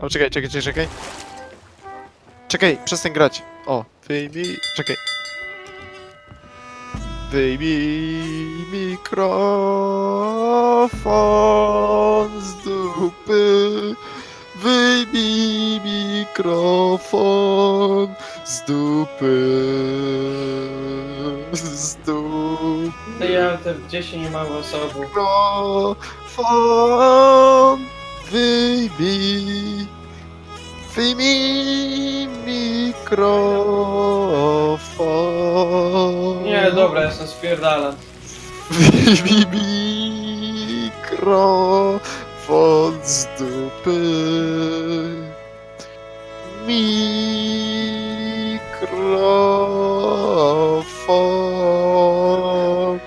O, czekaj, czekaj, czekaj, czekaj. Czekaj, przestań grać. O, wyjmij, czekaj. Wyjmij mikrofon z dupy. Wyjmij mikrofon z dupy. Z dupy. Ja te gdzie się nie ma osobów. mikrofon wyjmij wyjmij mikrofon. Nie, dobra, jestem spierdalam. wyjmij mikrofon z dupy. Mikrofon.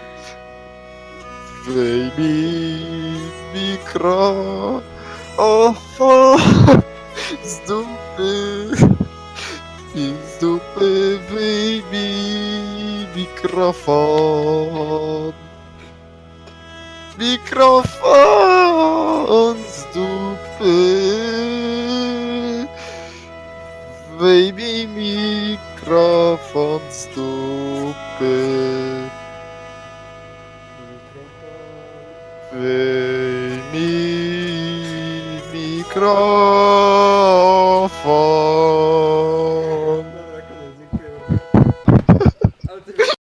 Wyjmij mikro o, o, z dupy. I z dupy wyjmij mikrofon. Mikrofon z dupy wyjmij mikrofon z dupy. Wyjmij mikrofon